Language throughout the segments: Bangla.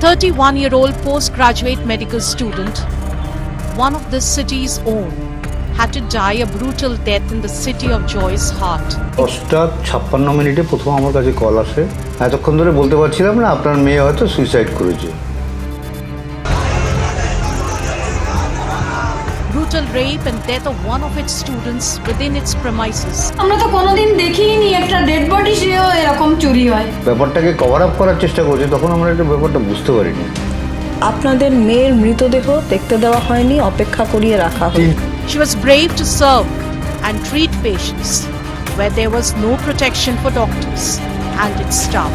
31 year old postgraduate medical student, one of the city's own, had to die a brutal death in the city of Joy's heart. দশটা ছাপ্পান্ন মিনিটে প্রথম আমার কাছে কল আসে এতক্ষণ ধরে বলতে পারছিলাম না আপনার মেয়ে হয়তো সুইসাইড করেছে rape and death of one of its students within its premises. আমরা তো কোনোদিন দেখিনি একটা ডেড বডি সেও এরকম চুরি হয় ব্যাপারটাকে কভার আপ করার চেষ্টা করছে তখন আমরা এটা ব্যাপারটা বুঝতে পারিনি আপনাদের মেয়ের মৃতদেহ দেখতে দেওয়া হয়নি অপেক্ষা করিয়ে রাখা হয় তিন She was brave to serve and treat patients where there was no protection for doctors and its staff.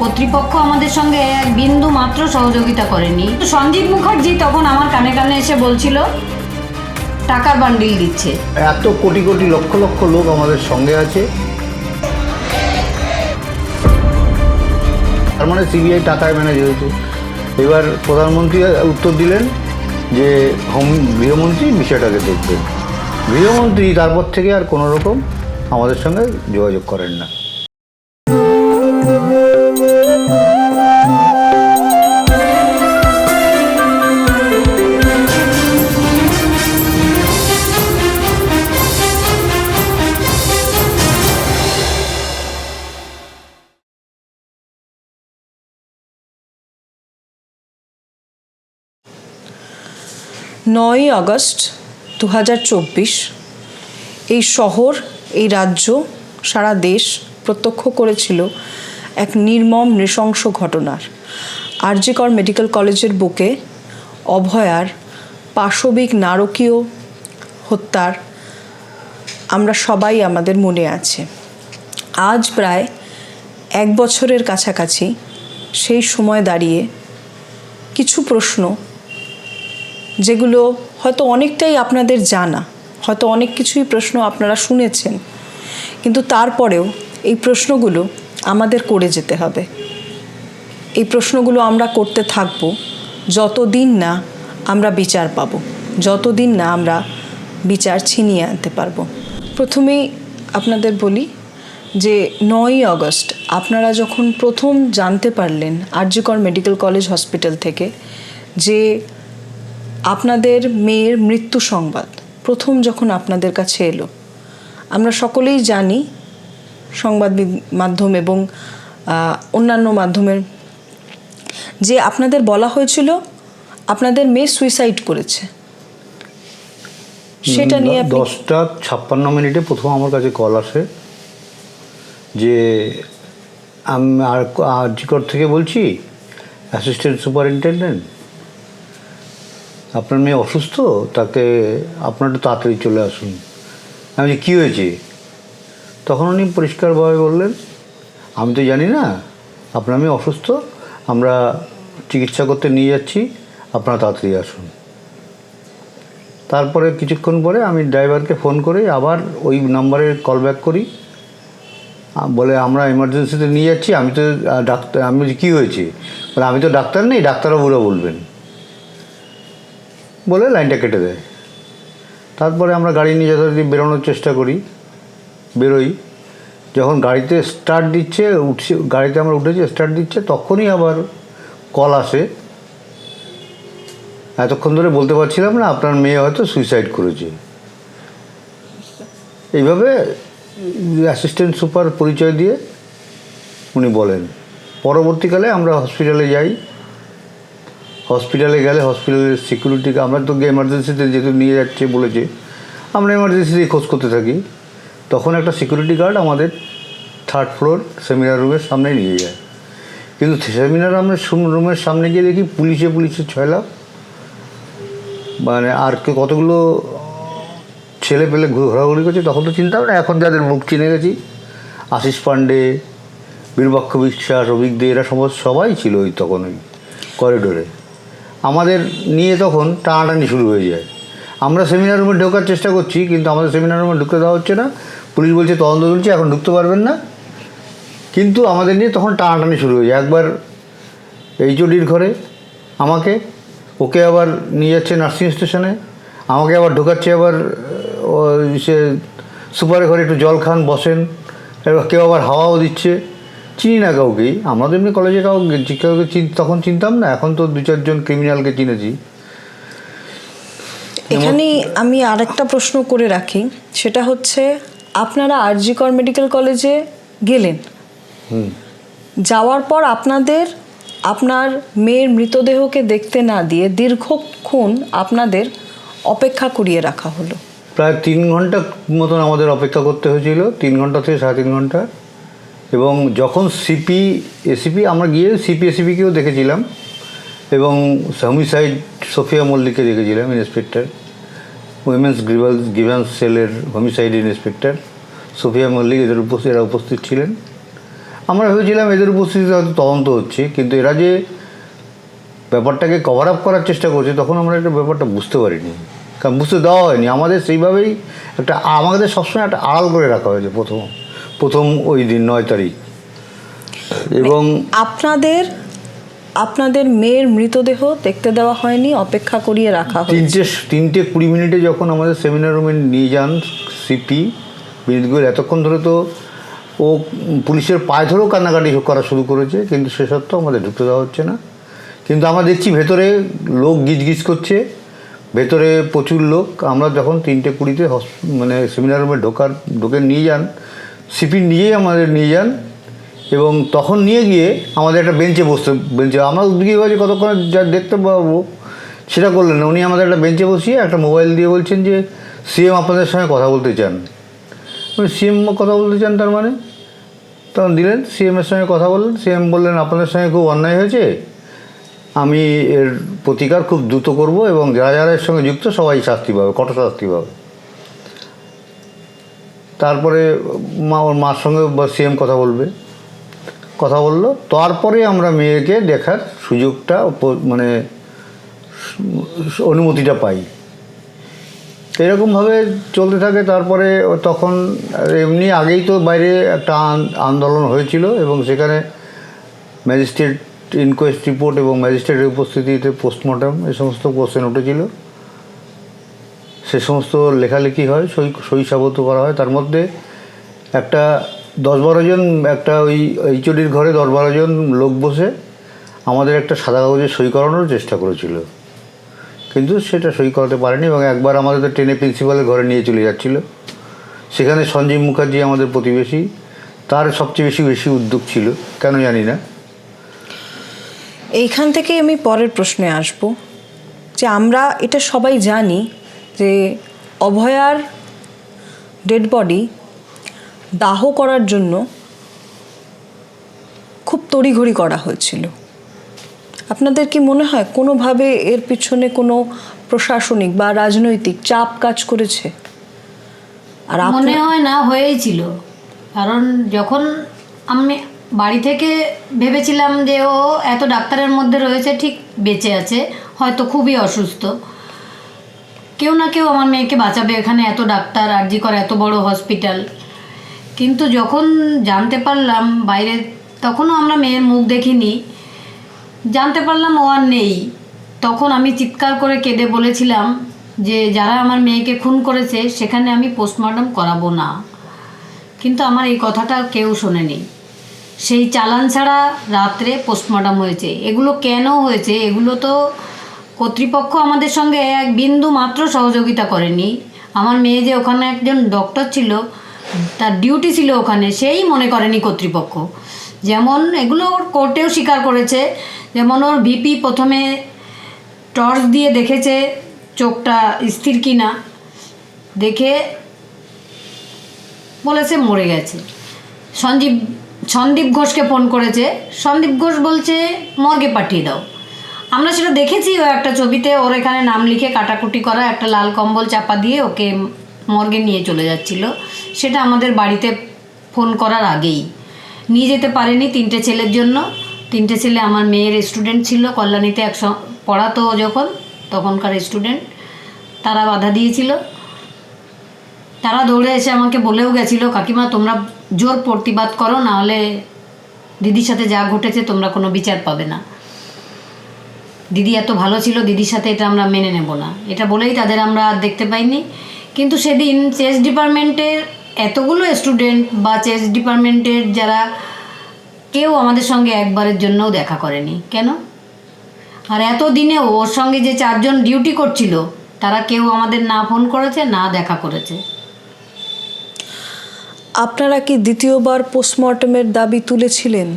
কর্তৃপক্ষ আমাদের সঙ্গে এক বিন্দু মাত্র সহযোগিতা করেনি সঞ্জীব মুখার্জি তখন আমার কানে কানে এসে বলছিল টাকার বান্ডিল দিচ্ছে। এত কোটি কোটি লক্ষ লক্ষ লোক আমাদের সঙ্গে আছে। তার মানে সিবিআই টাকায় ম্যানেজ হয়েছে। এবার প্রধানমন্ত্রী উত্তর দিলেন যে, হোম গৃহমন্ত্রী বিষয়টাকে দেখবেন। গৃহমন্ত্রী তারপর থেকে আর কোনো রকম আমাদের সঙ্গে যোগাযোগ করেন না। নয়ই আগস্ট দু হাজার চব্বিশ, এই শহর, এই রাজ্য, সারা দেশ প্রত্যক্ষ করেছিল এক নির্মম নৃশংস ঘটনার। আরজিকর মেডিকেল কলেজের বুকে অভয়ার পাশবিক নারকীয় হত্যার আমরা সবাই আমাদের মনে আছে। আজ প্রায় এক বছরের কাছাকাছি সেই সময় দাঁড়িয়ে কিছু প্রশ্ন যেগুলো হয়তো অনেকটাই আপনাদের জানা, হয়তো অনেক কিছুই প্রশ্ন আপনারা শুনেছেন। কিন্তু তারপরেও এই প্রশ্নগুলো আমাদের করে যেতে হবে। এই প্রশ্নগুলো আমরা করতে থাকব যতদিন না আমরা বিচার পাবো, যতদিন না আমরা বিচার ছিনিয়ে আনতে পারব। প্রথমেই আপনাদের বলি যে নয়ই আগস্ট আপনারা যখন প্রথম জানতে পারলেন আরজিকর মেডিকেল কলেজ হসপিটাল থেকে যে আপনাদের মেয়ের মৃত্যু সংবাদ প্রথম যখন আপনাদের কাছে এলো। আমরা সকলেই জানি সংবাদ মাধ্যম এবং অন্যান্য মাধ্যমের যে আপনাদের বলা হয়েছিল আপনাদের মেয়ে সুইসাইড করেছে। সেটা নিয়ে দশটা ছাপ্পান্ন মিনিটে প্রথম আমার কাছে কল আসে যে আমি আর আরজিকর থেকে বলছি? অ্যাসিস্ট্যান্ট সুপারিনটেন্ডেন্ট আপনার মেয়ে অসুস্থ? তাকে আপনার একটু তাড়াতাড়ি চলে আসুন। আমি কী হয়েছে? তখন উনি পরিষ্কারভাবে বললেন, আমি তো জানি না, আপনার মেয়ে অসুস্থ, আমরা চিকিৎসা করতে নিয়ে যাচ্ছি, আপনারা তাড়াতাড়ি আসুন। তারপরে কিছুক্ষণ পরে আমি ড্রাইভারকে ফোন করে আবার ওই নাম্বারে কল ব্যাক করি। বলে, আমরা এমার্জেন্সিতে নিয়ে যাচ্ছি, আমি তো ডাক্তার আমি কী হয়েছে? বলে, আমি তো ডাক্তার নেই, ডাক্তারবাবুরা বলবেন। বলে লাইনটা কেটে দেয়। তারপরে আমরা গাড়ি নিয়ে যথারীতি বেরোনোর চেষ্টা করি, বেরোই। যখন গাড়িতে স্টার্ট দিচ্ছে, উঠছে, গাড়িতে আমরা উঠেছি স্টার্ট দিচ্ছে, তখনই আবার কল আসে। এতক্ষণ ধরে বলতে পারছিলাম না, আপনার মেয়ে হয়তো সুইসাইড করেছে। এইভাবে অ্যাসিস্ট্যান্ট সুপার পরিচয় দিয়ে উনি বলেন। পরবর্তীকালে আমরা হসপিটালে যাই। হসপিটালে গেলে হসপিটালের সিকিউরিটিকে আমরা তো এমার্জেন্সিতে যেহেতু নিয়ে যাচ্ছে বলেছে, আমরা এমার্জেন্সিতেই খোঁজ করতে থাকি। তখন একটা সিকিউরিটি গার্ড আমাদের থার্ড ফ্লোর সেমিনার রুমের সামনে নিয়ে যায়। কিন্তু সেমিনার আমরা রুমের সামনে গিয়ে দেখি পুলিশে পুলিশে ছয়লাভ মানে আর কতগুলো ছেলে পেলে ঘোরাঘুরি করছে, তখন তো চিন্তা না, এখন যাদের মুখ চিনে গেছি, আশিস পান্ডে বীরবক্ষ বিশ্বাস, অভিক দে, এরা সমস্ত সবাই ছিল ওই তখন ওই করিডোরে আমাদের নিয়ে তখন টানাটানি শুরু হয়ে যায়। আমরা সেমিনার রুমে ঢোকার চেষ্টা করছি, কিন্তু আমাদের সেমিনার রুমে ঢুকতে দেওয়া হচ্ছে না। পুলিশ বলছে তদন্ত চলছে, এখন ঢুকতে পারবেন না। কিন্তু আমাদের নিয়ে তখন টানাটানি শুরু হয়ে যায়। একবার এইচওডির ঘরে আমাকে, ওকে আবার নিয়ে যাচ্ছে নার্সিং স্টেশনে, আমাকে আবার ঢোকাচ্ছে আবার সে সুপারের ঘরে একটু জল খান, বসেন, এবার কেউ আবার হাওয়াও দিচ্ছে। চিনি না কাউকেই আমরা তো এমনি কলেজে কাউকে কাউকে তখন চিনতাম না এখন তো দু চারজন ক্রিমিনালকে চিনেছি। এখানে আমি আরেকটা প্রশ্ন করে রাখি সেটা হচ্ছে আপনারা আরজিকর মেডিকেল কলেজে গেলেন। যাওয়ার পর আপনাদের আপনার মেয়ের মৃতদেহকে দেখতে না দিয়ে দীর্ঘক্ষণ আপনাদের অপেক্ষা করিয়ে রাখা হলো। প্রায় তিন ঘণ্টা মতন আমাদের অপেক্ষা করতে হয়েছিল তিন ঘণ্টা থেকে সাড়ে তিন ঘণ্টা। এবং যখন সিপি এসিপি আমরা গিয়ে সিপি এসিপিকেও দেখেছিলাম এবং হোমিসাইড সোফিয়া মল্লিককে দেখেছিলাম ইন্সপেক্টর উইমেন্স গ্রিভান্স গ্রিভান্স সেলের হোমিসাইড ইন্সপেক্টর সোফিয়া মল্লিক এদের উপস্থিত, এরা উপস্থিত ছিলেন। আমরা ভেবেছিলাম এদের উপস্থিতিতে হয়তো তদন্ত হচ্ছে, কিন্তু এরা যে ব্যাপারটাকে কভার আপ করার চেষ্টা করছে, তখন আমরা একটা ব্যাপারটা বুঝতে পারিনি। কারণ বুঝতে দেওয়া হয়নি। আমাদের সেইভাবেই একটা, আমাদের সবসময় একটা আড়াল করে রাখা হয়েছে প্রথম। প্রথম ওই দিন নয় তারিখ। এবং আপনাদের আপনাদের মেয়ের মৃতদেহ দেখতে দেওয়া হয়নি অপেক্ষা করিয়ে রাখা তিনটে তিনটে কুড়ি মিনিটে যখন আমাদের সেমিনার রুমে নিয়ে যান সিপি বিনীত গোয়েল এতক্ষণ ধরে তো ও পুলিশের পায়ে ধরেও কান্নাকাটি করা শুরু করেছে কিন্তু সে সত্ত্বেও আমাদের ঢুকতে দেওয়া হচ্ছে না। কিন্তু আমরা দেখছি ভেতরে লোক গিজগিজ করছে ভেতরে প্রচুর লোক। আমরা যখন তিনটে কুড়িতে মানে সেমিনার রুমে ঢোকার ঢোকে নিয়ে যান সিপি নিজেই আমাদের নিয়ে যান এবং তখন নিয়ে গিয়ে আমাদের একটা বেঞ্চে বসতে বেঞ্চে আমরা উদ্যোগী হয়েছে কতক্ষণ যা দেখতে পাবো, সেটা করলেন না। উনি আমাদের একটা বেঞ্চে বসিয়ে একটা মোবাইল দিয়ে বলছেন যে, সিএম আপনাদের সঙ্গে কথা বলতে চান। সিএম কথা বলতে চান তার মানে? তখন দিলেন, সিএমের সঙ্গে কথা বললেন। সিএম বললেন, আপনাদের সঙ্গে খুব অন্যায় হয়েছে। আমি এর প্রতিকার খুব দ্রুত করব এবং যারা যারা এর সঙ্গে যুক্ত সবাই শাস্তি পাবে, কঠোর শাস্তি পাবে। তারপরে মা, ওর মার সঙ্গে সিএম কথা বলবে। কথা বলল, তারপরে আমরা মেয়েকে দেখার সুযোগটা মানে অনুমতিটা পাই। এরকমভাবে চলতে থাকে, তারপরে তখন এমনি আগেই তো বাইরে একটা আন- আন্দোলন হয়েছিল এবং সেখানে ম্যাজিস্ট্রেট ইনকোয়েস্ট রিপোর্ট এবং ম্যাজিস্ট্রেটের উপস্থিতিতে পোস্টমর্টম এই সমস্ত কোশ্চেন উঠেছিল। সে সমস্ত লেখালেখি হয়, সই সাবত করা হয়। তার মধ্যে একটা দশ বারো জন, একটা ওই এইচওডির ঘরে দশ বারো জন লোক বসে আমাদের একটা সাদা কাগজে সই করানোর চেষ্টা করেছিল। কিন্তু সেটা সই করাতে পারেনি এবং একবার আমাদের তো ট্রেনে প্রিন্সিপালের ঘরে নিয়ে চলে যাচ্ছিল। সেখানে সঞ্জীব মুখার্জি আমাদের প্রতিবেশী, তার সবচেয়ে বেশি বেশি উদ্যোগ ছিল। কেন জানি না। এইখান থেকে আমি পরের প্রশ্নে আসব। যে আমরা এটা সবাই জানি যে অভয়ার ডেড বডি দাহ করার জন্য খুব তড়িঘড়ি করা হয়েছিল। আপনাদের কি মনে হয় কোনোভাবে এর পিছনে কোনো প্রশাসনিক বা রাজনৈতিক চাপ কাজ করেছে? আর মনে হয় না, হয়েই ছিল। কারণ যখন আমি বাড়ি থেকে ভেবেছিলাম যে ও এত ডাক্তারের মধ্যে রয়েছে, ঠিক বেঁচে আছে, হয়তো খুবই অসুস্থ। কেউ না কেউ আমার মেয়েকে বাঁচাবে। এখানে এত ডাক্তার, আরজি করে এত বড় হসপিটাল কিন্তু যখন জানতে পারলাম বাইরে, তখনও আমরা মেয়ের মুখ দেখিনি। জানতে পারলাম ও আর নেই। তখন আমি চিৎকার করে কেঁদে বলেছিলাম যে, যারা আমার মেয়েকে খুন করেছে, সেখানে আমি পোস্টমর্টম করাবো না। কিন্তু আমার এই কথাটা কেউ শোনেনি। সেই চালান ছাড়া রাত্রে পোস্টমর্টম হয়েছে। এগুলো কেন হয়েছে? এগুলো তো কর্তৃপক্ষ আমাদের সঙ্গে এক বিন্দু মাত্র সহযোগিতা করেনি। আমার মেয়ে যে ওখানে একজন ডক্টর ছিল, তার ডিউটি ছিল ওখানে, সেই মনে করেনি কর্তৃপক্ষ। যেমন এগুলো ওর কোর্টেও স্বীকার করেছে, যেমন ওর ভিপি প্রথমে টর্চ দিয়ে দেখেছে চোখটা স্থির কিনা, দেখে বলেছে মরে গেছে। সঞ্জীব, সন্দীপ ঘোষকে ফোন করেছে, সন্দীপ ঘোষ বলছে, মর্গে পাঠিয়ে দাও। আমরা সেটা দেখেছি ও একটা ছবিতে, ওর এখানে নাম লিখে কাটাকুটি করা, একটা লাল কম্বল চাপা দিয়ে ওকে মর্গে নিয়ে চলে যাচ্ছিল। সেটা আমাদের বাড়িতে ফোন করার আগেই। নিয়ে যেতে পারেনি তিনটে ছেলের জন্য। তিনটে ছেলে আমার মেয়ের স্টুডেন্ট ছিল, কল্যাণীতে এক পড়াতো যখন, তখনকার স্টুডেন্ট তারা বাধা দিয়েছিল। তারা দৌড়ে এসে আমাকে বলেও গেছিল, কাকিমা, তোমরা জোর প্রতিবাদ করো নাহলে দিদির সাথে যা ঘটেছে তোমরা কোনো বিচার পাবে না। দিদি এত ভালো ছিল দিদির সাথে এটা আমরা মেনে নেব না। এটা বলেই তাদের আমরা দেখতে পাইনি। কিন্তু সেদিন চেস ডিপার্টমেন্টের এতগুলো স্টুডেন্ট বা চেস ডিপার্টমেন্টের যারা কেউ আমাদের সঙ্গে একবারের জন্যও দেখা করেনি। কেন? আর এত দিনেও ওর সঙ্গে যে চারজন ডিউটি করছিল তারা কেউ আমাদের না ফোন করেছে না দেখা করেছে। আপনারা কি দ্বিতীয়বার পোস্টমর্টমের দাবি তুলেছিলেন?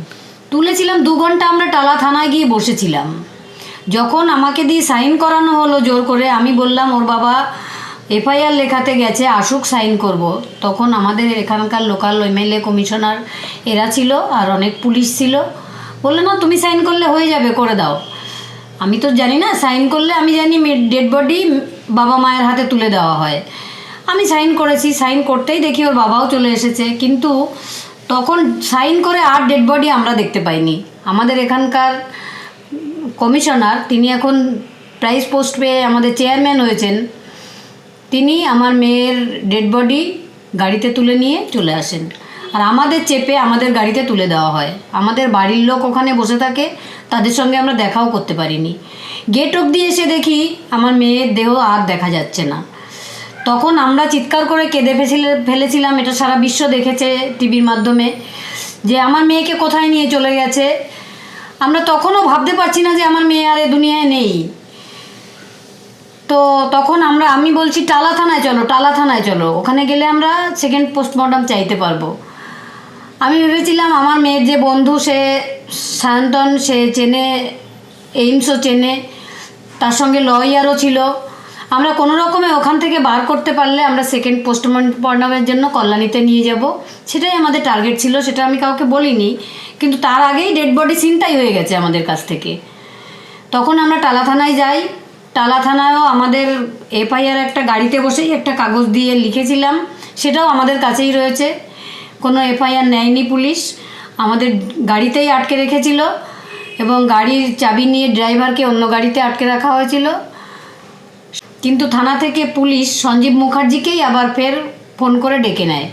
তুলেছিলাম দু ঘণ্টা আমরা টালা থানায় গিয়ে বসেছিলাম। যখন আমাকে দিয়ে সাইন করানো হলো জোর করে, আমি বললাম, ওর বাবা এফআইআর লেখাতে গেছে, আসুক, সাইন করব। তখন আমাদের এখানকার লোকাল এমএলএ কমিশনার এরা ছিল আর অনেক পুলিশ ছিল। বলল, না, তুমি সাইন করলে হয়ে যাবে, করে দাও। আমি তো জানি না, সাইন করলে আমি জানি ডেড বডি বাবা মায়ের হাতে তুলে দেওয়া হয়। আমি সাইন করেছি, সাইন করতেই দেখি ওর বাবাও চলে এসেছে। কিন্তু তখন সাইন করে আর ডেড বডি আমরা দেখতে পাইনি। আমাদের এখানকার কমিশনার, তিনি এখন প্রাইজ পোস্ট পেয়ে আমাদের চেয়ারম্যান হয়েছেন, তিনি আমার মেয়ের ডেড বডি গাড়িতে তুলে নিয়ে চলে আসেন। আর আমাদের চেপে আমাদের গাড়িতে তুলে দেওয়া হয়। আমাদের বাড়ির লোক ওখানে বসে থাকে, তাদের সঙ্গে আমরা দেখাও করতে পারিনি। গেট অবধি এসে দেখি আমার মেয়ের দেহ আর দেখা যাচ্ছে না। তখন আমরা চিৎকার করে কেঁদে ফেছিলে ফেলেছিলাম, এটা সারা বিশ্ব দেখেছে টিভির মাধ্যমে, যে আমার মেয়েকে কোথায় নিয়ে চলে গেছে আমরা তখনও ভাবতে পারছি না যে আমার মেয়ে আর এ দুনিয়ায় নেই। তো তখন আমরা, আমি বলছি, টালা থানায় চলো, টালা থানায় চলো। ওখানে গেলে আমরা সেকেন্ড পোস্টমর্টম চাইতে পারব। আমি ভেবেছিলাম আমার মেয়ের যে বন্ধু, সে সায়ন্তন সে চেনে, এইমসও চেনে, তার সঙ্গে লয়ারও ছিল। আমরা কোনো রকমে ওখান থেকে বার করতে পারলে আমরা সেকেন্ড পোস্টমর্টমের জন্য কল্যাণীতে নিয়ে যাব। সেটাই আমাদের টার্গেট ছিল, সেটা আমি কাউকে বলিনি। কিন্তু তার আগেই ডেড বডি চিন্তাই হয়ে গেছে আমাদের কাছ থেকে। তখন আমরা টালা থানায় যাই। টালা থানায়ও আমাদের এফআইআর একটা গাড়িতে বসেই একটা কাগজ দিয়ে লিখেছিলাম। সেটাও আমাদের কাছেই রয়েছে। কোনো এফআইআর নেয়নি পুলিশ। আমাদের গাড়িতেই আটকে রেখেছিল এবং গাড়ির চাবি নিয়ে ড্রাইভারকে অন্য গাড়িতে আটকে রাখা হয়েছিল। কিন্তু থানা থেকে পুলিশ সঞ্জীব মুখার্জিকেই আবার ফের ফোন করে ডেকে নেয়।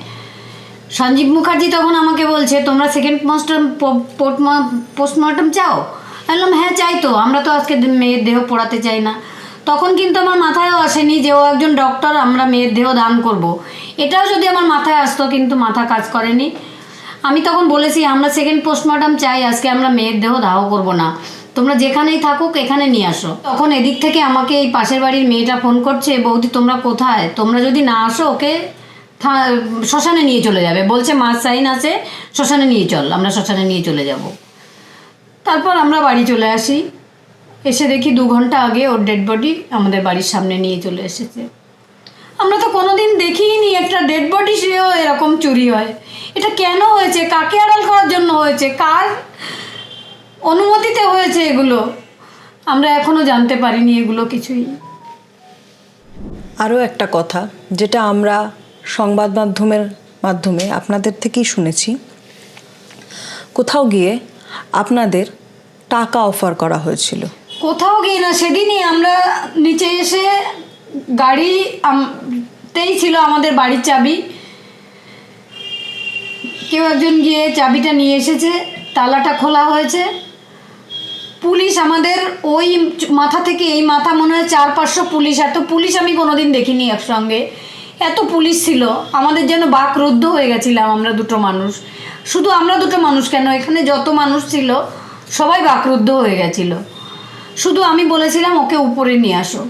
সঞ্জীব মুখার্জি তখন আমাকে বলছে, তোমরা সেকেন্ড পোস্টম পোস্টমর্টম চাও? বললাম হ্যাঁ চাই তো, আমরা তো আজকে মেয়ের দেহ পড়াতে চাই না। তখন কিন্তু আমার মাথায়ও আসেনি যে ও একজন ডক্টর আমরা মেয়ের দেহ দান করব। এটাও যদি আমার মাথায় আসতো, কিন্তু মাথা কাজ করেনি। আমি তখন বলেছি, আমরা সেকেন্ড পোস্টমর্টম চাই, আজকে আমরা মেয়ের দেহ দাহ করব না। তোমরা যেখানেই থাকুক এখানে নিয়ে আসো। তখন এদিক থেকে আমাকে এই পাশের বাড়ির মেয়েটা ফোন করছে, বৌদি, তোমরা কোথায়? তোমরা যদি না আসো, ওকে শ্মশানে নিয়ে চলে যাবে। বলছে মাছ সাইন আছে, শ্মশানে নিয়ে চল, আমরা শ্মশানে নিয়ে চলে যাব। তারপর আমরা বাড়ি চলে আসি। এসে দেখি দু ঘণ্টা আগে ওর ডেড বডি আমাদের বাড়ির সামনে নিয়ে চলে এসেছে। আমরা তো কোনোদিন দেখিনি একটা ডেড বডি সেও এরকম চুরি হয়। এটা কেন হয়েছে? কাকে আড়াল করার জন্য হয়েছে? কার অনুমতিতে হয়েছে এগুলো। আমরা এখনও জানতে পারিনি এগুলো কিছুই। আরও একটা কথা যেটা আমরা সংবাদ মাধ্যমের মাধ্যমে আপনাদের থেকেই শুনেছি। কোথাও গিয়ে আপনাদের টাকা অফার করা হয়েছিল। কোথাও গিয়ে না সেদিনই আমরা নিচে এসে গাড়ি তেই ছিল আমাদের বাড়ির চাবি। কেউ একজন গিয়ে চাবিটা নিয়ে এসেছে তালাটা খোলা হয়েছে। পুলিশ আমাদের ওই মাথা থেকে এই মাথা মনে হয় চার পাঁচশো পুলিশ এত পুলিশ আমি কোনোদিন দেখিনি একসঙ্গে। এত পুলিশ ছিল, আমাদের যেন বাক রুদ্ধ হয়ে গেছিলাম আমরা দুটো মানুষ। শুধু আমরা দুটো মানুষ কেন, এখানে যত মানুষ ছিল, সবাই বাকরুদ্ধ হয়ে গেছিল। শুধু আমি বলেছিলাম, ওকে উপরে নিয়ে আসো।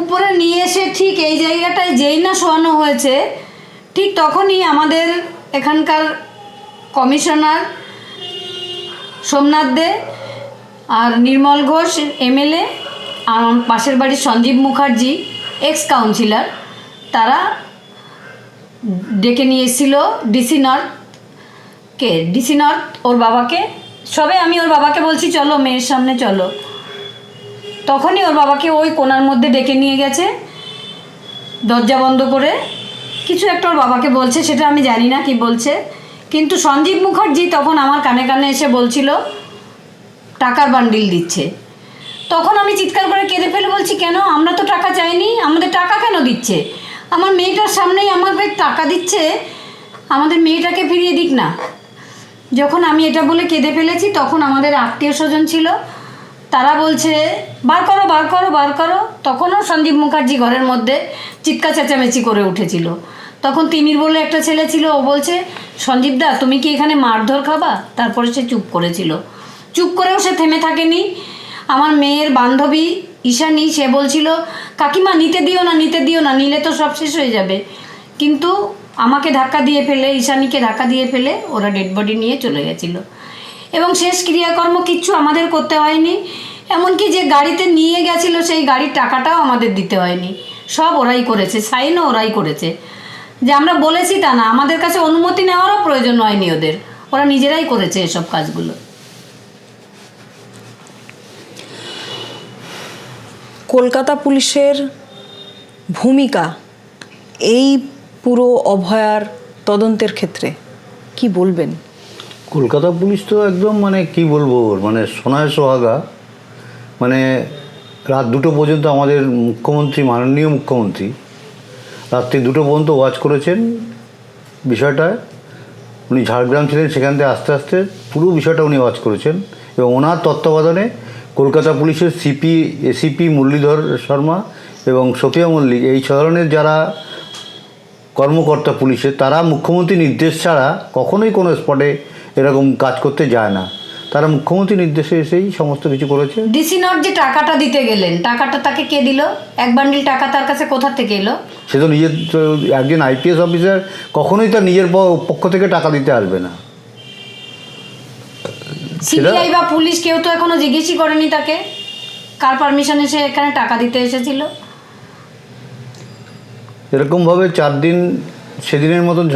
উপরে নিয়ে এসে ঠিক এই জায়গাটায় যেই না শোয়ানো হয়েছে, ঠিক তখনই আমাদের এখানকার কমিশনার সোমনাথ দে আর নির্মল ঘোষ, এমএলএ, আর পাশের বাড়ির সঞ্জীব মুখার্জি এক্স কাউন্সিলর তারা ডেকে নিয়ে এসেছিল ডিসি নর্থ কে। ডিসি নর্থ ওর বাবাকে। সবে আমি ওর বাবাকে বলছি, চলো, মেয়ের সামনে চলো। তখনই ওর বাবাকে ওই কোনার মধ্যে ডেকে নিয়ে গেছে, দরজা বন্ধ করে। কিছু একটা ওর বাবাকে বলছে, সেটা আমি জানি না কি বলছে। কিন্তু সঞ্জীব মুখার্জি তখন আমার কানে কানে এসে বলছিল টাকার বান্ডিল দিচ্ছে। তখন আমি চিৎকার করে কেঁদে ফেলে বলছি, কেন? আমরা তো টাকা চাইনি। আমাদের টাকা কেন দিচ্ছে? আমার মেয়েটার সামনেই আমাকে টাকা দিচ্ছে। আমাদের মেয়েটাকে ফিরিয়ে দিক না। যখন আমি এটা বলে কেঁদে ফেলেছি, তখন আমাদের আত্মীয় স্বজন ছিল। তারা বলছে, বার করো বার করো বার করো। তখনও সঞ্জীব মুখার্জি ঘরের মধ্যে চিৎকা চেঁচামেচি করে উঠেছিল। তখন তিমির বলে একটা ছেলে ছিল, ও বলছে সঞ্জীব দা, তুমি কি এখানে মারধর খাবা? তারপরে সে চুপ করেছিল। চুপ করেও সে থেমে থাকেনি। আমার মেয়ের বান্ধবী ঈশানী, সে বলছিল, কাকিমা, নিতে দিও না, নিতে দিও না, নিলে তো সব শেষ হয়ে যাবে। কিন্তু আমাকে ধাক্কা দিয়ে ফেলে, ঈশানীকে ধাক্কা দিয়ে ফেলে ওরা ডেড বডি নিয়ে চলে গেছিল। এবং শেষ ক্রিয়াকর্ম কিচ্ছু আমাদের করতে হয়নি, এমনকি যে গাড়িতে নিয়ে গেছিল সেই গাড়ির টাকাটাও আমাদের দিতে হয়নি। সব ওরাই করেছে, সাইনও ওরাই করেছে। যে আমরা বলেছি তা না, আমাদের কাছে অনুমতি নেওয়ারও প্রয়োজন হয়নি ওদের। ওরা নিজেরাই করেছে এসব কাজগুলো। কলকাতা পুলিশের ভূমিকা এই পুরো অভয়ার তদন্তের ক্ষেত্রে কি বলবেন? কলকাতা পুলিশ তো একদম মানে কি বলব মানে সোনায় সোহাগা। মানে রাত দুটো পর্যন্ত আমাদের মুখ্যমন্ত্রী, মাননীয় মুখ্যমন্ত্রী, রাত্রি দুটো পর্যন্ত ওয়াচ করেছেন বিষয়টা। উনি ঝাড়গ্রাম ছিলেন, সেখান থেকে আস্তে আস্তে পুরো বিষয়টা উনি ওয়াচ করেছেন এবং ওনার তত্ত্বাবধানে কলকাতা পুলিশের সিপি এসিপি মুরলীধর শর্মা এবং সফিয়া মল্লিক এই ধরনের যারা কর্মকর্তা পুলিশের তারা মুখ্যমন্ত্রী নির্দেশ ছাড়া কখনোই কোনো স্পটে এরকম কাজ করতে যায় না। তারা মুখ্যমন্ত্রী নির্দেশে এসেই সমস্ত কিছু করেছে। ডিসি নট যে টাকাটা দিতে গেলেন টাকাটা তাকে কে দিল? এক বান্ডিল টাকা তার কাছে কোথা থেকে এলো? সে তো নিজের একজন আইপিএস অফিসার কখনোই তার নিজের পক্ষ থেকে টাকা দিতে আসবে না। সিবিআই বা পুলিশ কেউ তো এখনও জিজ্ঞেসই করেনি তাকে। কার পারমিশনে সে এখানে টাকা দিতে এসেছিল? এরকমভাবে চার দিন সেদিনের মতন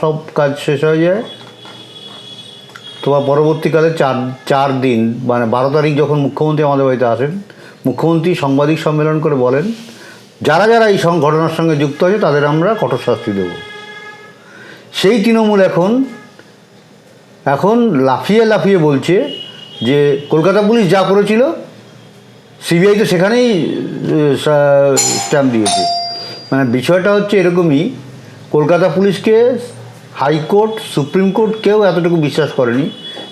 সব কাজ শেষ হয়ে যায়। তোমার পরবর্তীকালে চার চার দিন মানে বারো তারিখ যখন মুখ্যমন্ত্রী আমাদের বাড়িতে আসেন মুখ্যমন্ত্রী সাংবাদিক সম্মেলন করে বলেন যারা যারা এই ঘটনার সঙ্গে যুক্ত আছে তাদের আমরা কঠোর শাস্তি দেব। সেই তৃণমূল এখন এখন লাফিয়ে লাফিয়ে বলছে যে কলকাতা পুলিশ যা করেছিল সিবিআই তো সেখানেই স্ট্যাম্প দিয়েছে। মানে বিষয়টা হচ্ছে এরকমই, কলকাতা পুলিশকে হাইকোর্ট, সুপ্রিম কোর্ট কেউ এতটুকু বিশ্বাস করেনি।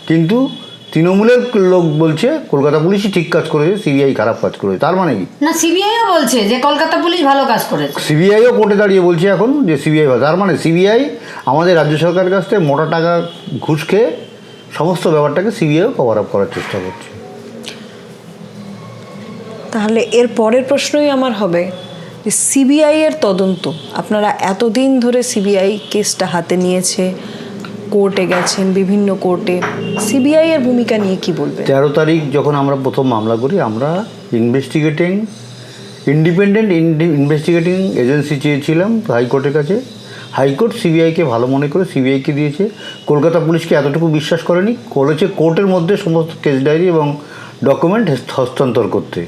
কিন্তু তৃণমূলের লোক বলছে কলকাতা পুলিশই ঠিক কাজ করেছে সিবিআই খারাপ কাজ করেছে। তার মানে কি? না সিবিআইও বলছে যে কলকাতা পুলিশ ভালো কাজ করেছে। সিবিআইও কোর্টে দাঁড়িয়ে বলছে এখন যে সিবিআই তার মানে সিবিআই আমাদের রাজ্য সরকারের কাছ থেকে মোটা টাকা ঘুষ খেয়ে সমস্ত ব্যাপারটাকে সিবিআইও কভার আপ করার চেষ্টা করছে। তাহলে এর পরের প্রশ্নই আমার হবে যে সিবিআই এর তদন্ত আপনারা এতদিন ধরে সিবিআই কেসটা হাতে নিয়েছে কোর্টে গেছেন, বিভিন্ন কোর্টে। সিবিআই এর ভূমিকা নিয়ে কি বলবেন? তেরো তারিখ যখন আমরা প্রথম মামলা করি, আমরা ইনভেস্টিগেটিং ইন্ডিপেন্ডেন্ট ইনভেস্টিগেটিং এজেন্সি চেয়েছিলাম হাইকোর্টের কাছে। হাইকোর্ট সিবিআইকে ভালো মনে করে সিবিআইকে দিয়েছে। কলকাতা পুলিশকে এতটুকু বিশ্বাস করেনি। করেছে কোর্টের মধ্যে সমস্ত কেস ডায়েরি এবং ডকুমেন্ট হস্তান্তর করতে।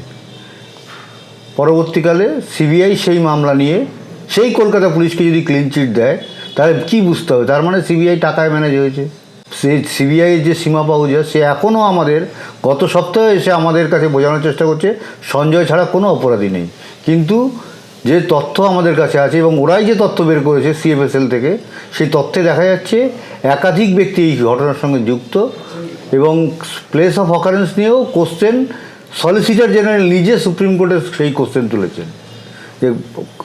পরবর্তীকালে সিবিআই সেই মামলা নিয়ে, সেই কলকাতা পুলিশকে যদি ক্লিন চিট দেয় তাহলে কী বুঝতে হবে? তার মানে সিবিআই টাকায় ম্যানেজ হয়েছে। সে সিবিআইয়ের যে সীমা পাহুজা সে এখনও আমাদের গত সপ্তাহে এসে আমাদের কাছে বোঝানোর চেষ্টা করছে, সঞ্জয় ছাড়া কোনো অপরাধী নেই। কিন্তু যে তথ্য আমাদের কাছে আছে এবং ওরাই যে তথ্য বের করেছে সিএফএসএল থেকে, সেই তথ্যে দেখা যাচ্ছে একাধিক ব্যক্তি এই ঘটনার সঙ্গে যুক্ত এবং প্লেস অফ অকারেন্স নিয়েও কোশ্চেন সলিসিটার জেনারেল নিজে সুপ্রিম কোর্টে সেই কোশ্চেন তুলেছেন যে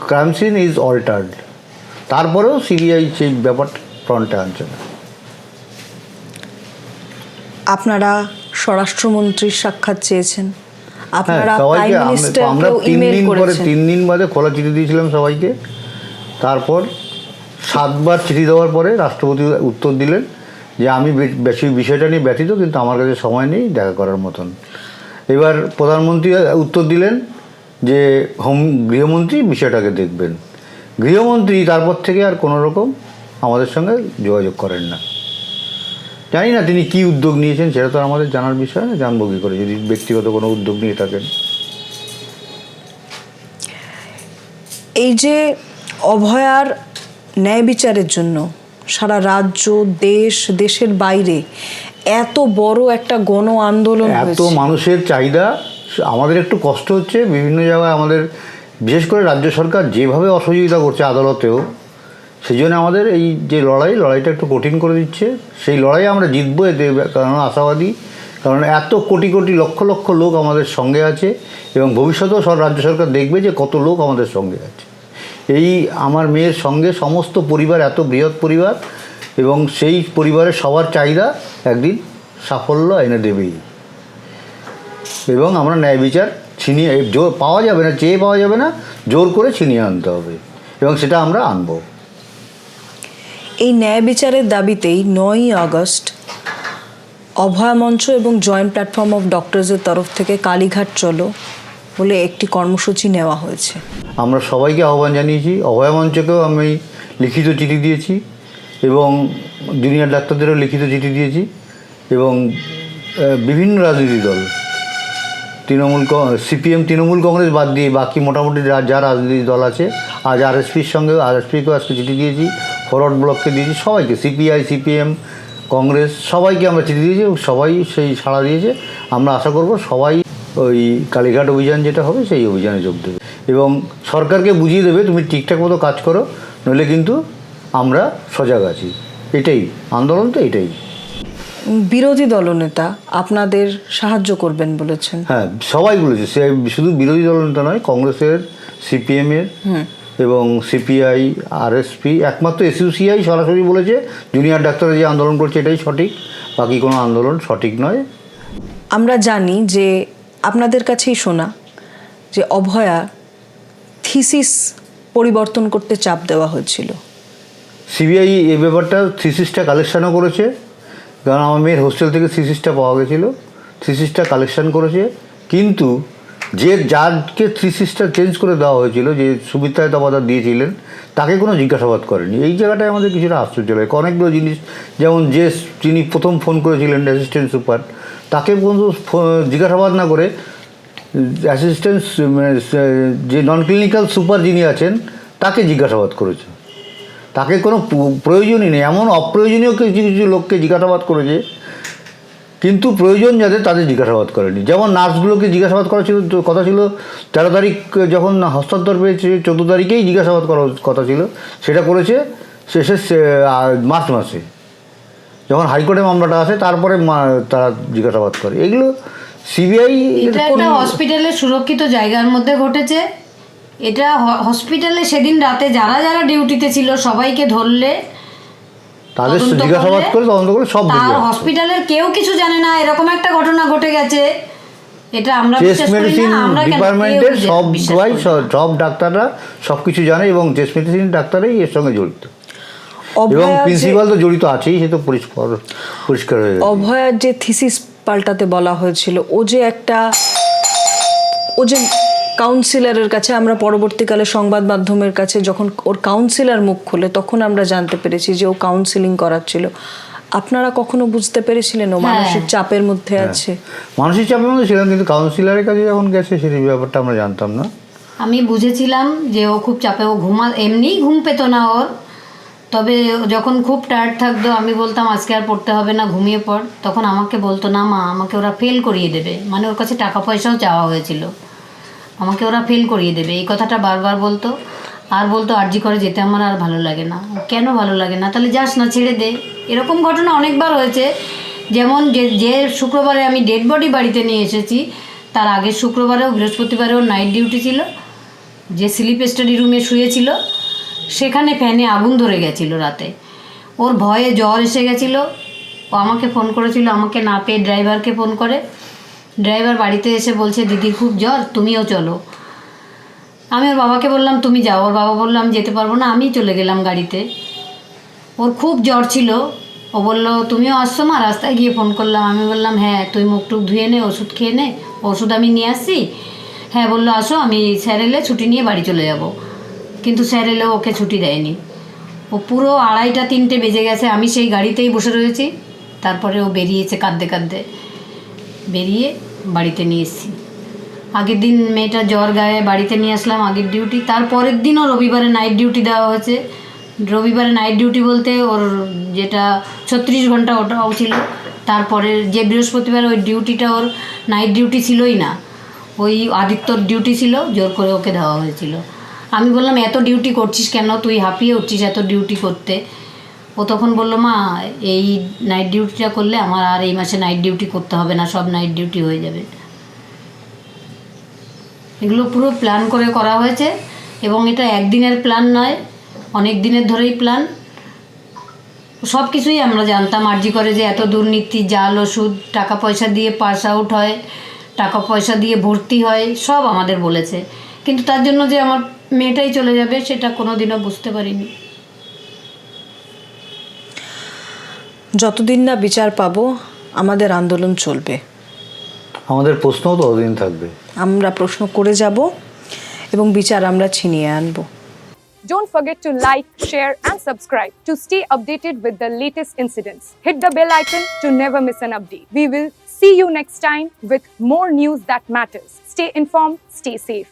ক্রাইম সিন ইজ অল্টার্ড তারপরেও সিবিআই সেই ব্যাপারটা ফ্রন্টে আনছে না। আপনারা স্বরাষ্ট্রমন্ত্রীর সাক্ষাৎ চেয়েছেন। হ্যাঁ আপনারা প্রাইম মিনিস্টারকেও ইমেল করেছেন। তিন দিন বাদে খোলা চিঠি দিয়েছিলাম সবাইকে। তারপর সাতবার চিঠি দেওয়ার পরে রাষ্ট্রপতি উত্তর দিলেন যে আমি বেশি বিষয়টা নিয়ে ব্যথিত কিন্তু আমার কাছে সময় নেই দেখা করার মতন। এবার প্রধানমন্ত্রী উত্তর দিলেন যে হোম গৃহমন্ত্রী বিষয়টাকে দেখবেন। গৃহমন্ত্রী তারপর থেকে আর কোনো রকম আমাদের সঙ্গে যোগাযোগ করেন না। জানি না তিনি কী উদ্যোগ নিয়েছেন সেটা তো আমাদের জানার বিষয় না জানব কী করে যদি ব্যক্তিগত কোনো উদ্যোগ নিয়ে থাকেন। এই যে অভয়ার ন্যায় বিচারের জন্য সারা রাজ্য দেশ দেশের বাইরে এত বড় একটা গণ আন্দোলন এত মানুষের চাহিদা আমাদের একটু কষ্ট হচ্ছে বিভিন্ন জায়গায় আমাদের বিশেষ করে রাজ্য সরকার যেভাবে অসহযোগিতা করছে আদালতেও সেই জন্য আমাদের এই যে লড়াই, লড়াইটা একটু কঠিন করে দিচ্ছে। সেই লড়াই আমরা জিতবো এতে কারণ আশাবাদী। কারণ এত কোটি কোটি লক্ষ লক্ষ লোক আমাদের সঙ্গে আছে এবং ভবিষ্যতেও সব রাজ্য সরকার দেখবে যে কত লোক আমাদের সঙ্গে আছে। এই আমার মেয়ের সঙ্গে সমস্ত পরিবার, এত বৃহৎ পরিবার এবং সেই পরিবারের সবার চাহিদা একদিন সাফল্য এনে দেবেই। এবং আমরা ন্যায় বিচার ছিনিয়ে জোর পাওয়া যাবে না চেয়ে পাওয়া যাবে না জোর করে ছিনিয়ে আনতে হবে। এবং সেটা আমরা আনব। এই ন্যায় বিচারের দাবিতেই নয়ই আগস্ট অভয়া মঞ্চ এবং জয়েন্ট প্ল্যাটফর্ম অফ ডক্টরসের তরফ থেকে কালীঘাট চলো বলে একটি কর্মসূচি নেওয়া হয়েছে। আমরা সবাইকে আহ্বান জানিয়েছি। অভয় মঞ্চকেও আমি লিখিত চিঠি দিয়েছি এবং জুনিয়র ডাক্তারদেরও লিখিত চিঠি দিয়েছি এবং বিভিন্ন রাজনীতি দল তৃণমূল সিপিএম, তৃণমূল কংগ্রেস বাদ দিয়ে বাকি মোটামুটি যা যা রাজনীতি দল আছে, আজ আরএসপির সঙ্গে আরএসপিকেও আজকে চিঠি দিয়েছি, ফরওয়ার্ড ব্লককে দিয়েছি, সবাইকে, সিপিআই, সিপিএম, কংগ্রেস, সবাইকে আমরা চিঠি দিয়েছি, এবং সবাই সেই সাড়া দিয়েছে। আমরা আশা করব সবাই ওই কালীঘাট অভিযান যেটা হবে, সেই অভিযানে যোগ দেবে। এবং সরকারকে বুঝিয়ে দেবে, তুমি ঠিকঠাক মতো কাজ করো, নইলে কিন্তু আমরা সজাগ আছি। এটাই, আন্দোলন তো এটাই। বিরোধী দলনেতা আপনাদের সাহায্য করবেন বলেছেন। হ্যাঁ সবাই বলেছে। সে শুধু বিরোধী দলনেতা নয় কংগ্রেসের সিপিএমের এবং সিপিআই আরএসপি একমাত্র এসইউসিআই সরাসরি বলেছে জুনিয়র ডাক্তাররা যে আন্দোলন করছে এটাই সঠিক বাকি কোনো আন্দোলন সঠিক নয়। আমরা জানি যে আপনাদের কাছেই শোনা যে অভয়া থিসিস পরিবর্তন করতে চাপ দেওয়া হয়েছিল। সিবিআই এই ব্যাপারটা থিসিসটা কালেকশানও করেছে কারণ আমার মেয়ের হোস্টেল থেকে থিসিসটা পাওয়া গেছিল। থিসিসটা কালেকশন করেছে। কিন্তু যে যারকে থিসিসটা চেঞ্জ করে দেওয়া হয়েছিল, যে সুবিধা তবাদা দিয়েছিলেন, তাকে কোনো জিজ্ঞাসাবাদ করেনি। এই জায়গাটায় আমাদের কিছুটা আশ্চর্য লাগে অনেকগুলো জিনিস, যেমন যে যিনি প্রথম ফোন করেছিলেন অ্যাসিস্ট্যান্ট সুপার তাকে পর্যন্ত জিজ্ঞাসাবাদ না করে অ্যাসিস্ট্যান্ট মানে যে নন ক্লিনিক্যাল সুপার যিনি আছেন, তাকে জিজ্ঞাসাবাদ করেছে। তাকে কোনো প্রয়োজনই নেই। এমন অপ্রয়োজনীয় কিছু কিছু লোককে জিজ্ঞাসাবাদ করেছে কিন্তু প্রয়োজন যাদের তাদের জিজ্ঞাসাবাদ করেনি। যেমন নার্সগুলোকে জিজ্ঞাসাবাদ করা ছিল তো কথা ছিল তেরো তারিখ যখন হস্তান্তর পেয়েছে চোদ্দ তারিখেই জিজ্ঞাসাবাদ করার কথা ছিল সেটা করেছে শেষে মার্চ মাসে। যখন হাইকোর্টে মামলাটা আসে তারপরে তারা জিজ্ঞাসাবাদ করে। এগুলো সিবিআই হসপিটালের সুরক্ষিত জায়গার মধ্যে ঘটেছে। এটা হসপিটালে সেদিন রাতে যারা যারা ডিউটিতে ছিল সবাইকে ধরলে তাদের জিজ্ঞাসাবাদ করে তদন্ত করে সব তার হসপিটালের কেউ কিছু জানে না এরকম একটা ঘটনা ঘটে গেছে। এটা আমরা চেস্ট মেডিসিন ডিপার্টমেন্টের সব সবাই সব- ডাক্তাররা সব কিছু জানে এবং চেস্ট মেডিসিন ডাক্তারই এর সঙ্গে জড়িত। এবং প্রিন্সিপাল তো জড়িত আছেই সে তো পরিষ্কার পরিষ্কার হয়ে অভয়ার যে থিসিস পাল্টাতে বলা হয়েছিল ও যে একটা ও যে কাউন্সিলরের কাছে আমরা পরবর্তীকালে সংবাদ মাধ্যমের কাছে যখন ওর কাউন্সিলর মুখ খোলে তখন আমরা জানতে পেরেছি যে ও কাউন্সিলিং করাচ্ছিল। আপনারা কখনো বুঝতে পেরেছিলেন ও হ্যাঁ। মানসিক চাপের মধ্যে আছে? মানসিক চাপের মধ্যে ছিলাম কিন্তু কাউন্সিলরের কাছে যখন গেছে সেই ব্যাপারটা আমরা জানতাম না। আমি বুঝেছিলাম যে ও খুব চাপে ও ঘুমা এমনিই ঘুম পেত না ওর। তবে যখন খুব টায়ার্ড থাকতো আমি বলতাম আজকে আর পড়তে হবে না ঘুমিয়ে পড়। তখন আমাকে বলতো না মা আমাকে ওরা ফেল করিয়ে দেবে। মানে ওর কাছে টাকা পয়সাও চাওয়া হয়েছিল। আমাকে ওরা ফেল করিয়ে দেবে। এই কথাটা বারবার বলতো। আর বলতো আরজি করে যেতে আমার আর ভালো লাগে না। কেন ভালো লাগে না? তাহলে যাস না, ছেড়ে দে। এরকম ঘটনা অনেকবার হয়েছে। যেমন যে যে শুক্রবারে আমি ডেড বডি বাড়িতে নিয়ে এসেছি, তার আগের শুক্রবারেও, বৃহস্পতিবারেও নাইট ডিউটি ছিল। যে স্লিপ স্টাডি রুমে শুয়েছিল, সেখানে ফ্যানে আগুন ধরে গেছিল রাতে। ওর ভয়ে জ্বর এসে গেছিল। ও আমাকে ফোন করেছিল, আমাকে না পেয়ে ড্রাইভারকে ফোন করে। ড্রাইভার বাড়িতে এসে বলছে দিদির খুব জ্বর, তুমিও চলো। আমি ওর বাবাকে বললাম, তুমি যাও। ওর বাবা বলল, আমি যেতে পারব না আমি চলে গেলাম গাড়িতে। ওর খুব জ্বর ছিল। ও বলল, তুমিও আসছো মা, রাস্তায় গিয়ে ফোন করলাম। আমি বললাম হ্যাঁ তুই মুখ টুক ধুয়ে নে, ওষুধ খেয়ে নে, ওষুধ আমি নিয়ে আসছি। হ্যাঁ বলল, আসো, আমি স্যার এলে ছুটি নিয়ে বাড়ি চলে যাব। কিন্তু স্যার এলেও ওকে ছুটি দেয়নি। ও পুরো আড়াইটা, তিনটে বেজে গেছে, আমি সেই গাড়িতেই বসে রয়েছি। তারপরে ও বেরিয়েছে কাঁদতে কাঁদতে। বেরিয়ে বাড়িতে নিয়ে এসেছি। আগের দিন মেয়েটা জ্বর গায়ে বাড়িতে নিয়ে আসলাম, আগের ডিউটি তার পরের দিনও রবিবারে নাইট ডিউটি দেওয়া হয়েছে। রবিবারে নাইট ডিউটি বলতে ওর যেটা ছত্রিশ ঘণ্টা ওটাও ছিল। তারপরে যে বৃহস্পতিবার ওই ডিউটিটা ওর নাইট ডিউটি ছিলই না। ওই আদিত্যর ডিউটি ছিল, জোর করে ওকে দেওয়া হয়েছিল। আমি বললাম, এত ডিউটি করছিস কেন? তুই হাঁপিয়ে উঠছিস এত ডিউটি করতে। ও তখন বলল, মা, এই নাইট ডিউটিটা করলে আমার আর এই মাসে নাইট ডিউটি করতে হবে না, সব নাইট ডিউটি হয়ে যাবে। এগুলো পুরো প্ল্যান করে করা হয়েছে এবং এটা একদিনের প্ল্যান নয়, অনেক দিনের ধরেই প্ল্যান সব কিছুই আমরা জানতাম। আর্জি করে যে এত দুর্নীতি, জাল, ওষুধ টাকা পয়সা দিয়ে পাস আউট হয় টাকা পয়সা দিয়ে ভর্তি হয়, সব আমাদের বলেছে। কিন্তু তার জন্য যে আমার মেয়েটাই চলে যাবে, সেটা কোনোদিনও বুঝতে পারিনি। যতদিন না বিচার পাবো আমাদের আন্দোলন চলবে আমাদের প্রশ্নও ততদিন থাকবে আমরা প্রশ্ন করে যাব এবং বিচার আমরা ছিনিয়ে আনব Don't forget to like, share, and subscribe to stay updated with the latest incidents. Hit the bell icon to never miss an update. We will see you next time with more news that matters. Stay informed, stay safe.